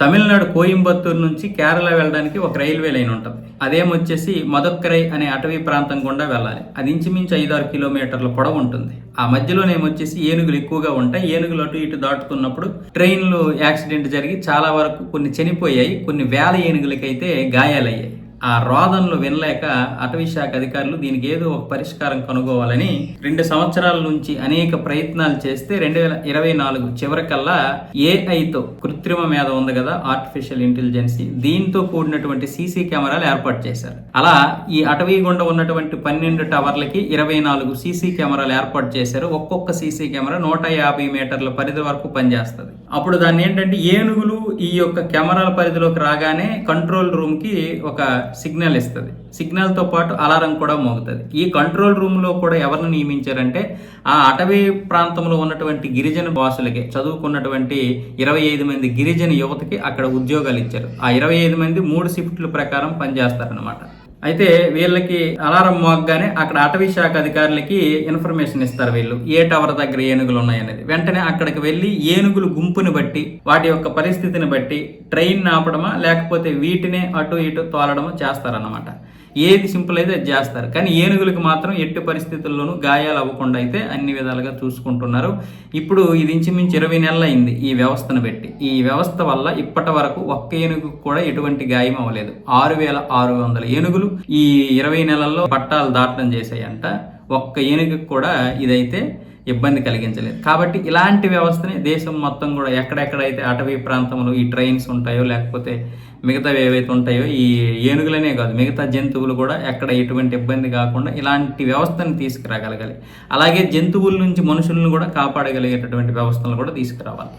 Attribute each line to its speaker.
Speaker 1: తమిళనాడు కోయంబత్తూర్ నుంచి కేరళ వెళ్ళడానికి ఒక రైల్వే లైన్ ఉంటుంది. అదేమొచ్చేసి మదొక్కరై అనే అటవీ ప్రాంతం గుండా వెళ్ళాలి. అది ఇంచుమించు ఐదు ఆరు కిలోమీటర్ల పొడవు ఉంటుంది. ఆ మధ్యలోనేమొచ్చేసి ఏనుగులు ఎక్కువగా ఉంటాయి. ఏనుగులు అటు ఇటు దాటుతున్నప్పుడు ట్రైన్లు యాక్సిడెంట్ జరిగి చాలా వరకు కొన్ని చనిపోయాయి. కొన్ని వేల ఏనుగులకైతే గాయాలయ్యాయి. ఆ రోదనలు వినలేక అటవీ శాఖ అధికారులు దీనికి ఏదో ఒక పరిష్కారం కనుగోవాలని రెండు సంవత్సరాల నుంచి అనేక ప్రయత్నాలు చేస్తే రెండు వేల ఇరవై నాలుగు చివరికల్లా ఏఐతో కృత్రిమ మీద ఉంది కదా ఆర్టిఫిషియల్ ఇంటెలిజెన్సీ దీంతో కూడినటువంటి సీసీ కెమెరాలు ఏర్పాటు చేశారు. అలా ఈ అటవీ గుండా ఉన్నటువంటి పన్నెండు టవర్లకి ఇరవై నాలుగు సీసీ కెమెరాలు ఏర్పాటు చేశారు. ఒక్కొక్క సీసీ కెమెరా నూట యాభై మీటర్ల పరిధి వరకు పనిచేస్తుంది. అప్పుడు దాన్ని ఏంటంటే ఏనుగులు ఈ యొక్క కెమెరాల పరిధిలోకి రాగానే కంట్రోల్ రూమ్కి ఒక సిగ్నల్ ఇస్తుంది. సిగ్నల్తో పాటు అలారం కూడా మోగుతుంది. ఈ కంట్రోల్ రూమ్లో కూడా ఎవరిని నియమించారంటే ఆ అటవీ ప్రాంతంలో ఉన్నటువంటి గిరిజన బాసులకి చదువుకున్నటువంటి ఇరవై ఐదు మంది గిరిజన యువతకి అక్కడ ఉద్యోగాలు ఇచ్చారు. ఆ ఇరవై ఐదు మంది మూడు షిఫ్ట్ల ప్రకారం పనిచేస్తారనమాట అయితే వీళ్ళకి అలారం మోగ్గానే అక్కడ అటవీ శాఖ అధికారులకి ఇన్ఫర్మేషన్ ఇస్తారు వీళ్ళు. ఏ టవర్ దగ్గర ఏనుగులు ఉన్నాయనేది. వెంటనే అక్కడికి వెళ్ళి ఏనుగులు గుంపుని బట్టి వాటి యొక్క పరిస్థితిని బట్టి ట్రైన్ ఆపడమా లేకపోతే వీటినే అటు ఇటు తోలడమో చేస్తారన్నమాట. ఏది సింపుల్ అయితే అది చేస్తారు. కానీ ఏనుగులకు మాత్రం ఎట్టి పరిస్థితుల్లోనూ గాయాలు అవ్వకుండా అయితే అన్ని విధాలుగా చూసుకుంటున్నారు. ఇప్పుడు ఇది ఇంచుమించు ఇరవై నెలలు అయింది ఈ వ్యవస్థను పెట్టి. ఈ వ్యవస్థ వల్ల ఇప్పటి వరకు ఒక్క ఏనుగు కూడా ఎటువంటి గాయం అవ్వలేదు. ఆరు వేల ఆరు వందల ఏనుగులు ఈ ఇరవై నెలల్లో పట్టాలు దాటం చేశాయంట. ఒక్క ఏనుగు కూడా ఇదైతే ఇబ్బంది కలిగించలేదు. కాబట్టి ఇలాంటి వ్యవస్థని దేశం మొత్తం కూడా ఎక్కడెక్కడైతే అటవీ ప్రాంతంలో ఈ ట్రైన్స్ ఉంటాయో లేకపోతే మిగతా ఏవైతే ఉంటాయో ఈ ఏనుగులనే కాదు మిగతా జంతువులు కూడా ఎక్కడ ఎటువంటి ఇబ్బంది కాకుండా ఇలాంటి వ్యవస్థను తీసుకురాగలగాలి. అలాగే జంతువుల నుంచి మనుషులను కూడా కాపాడగలిగేటటువంటి వ్యవస్థలను కూడా తీసుకురావాలి.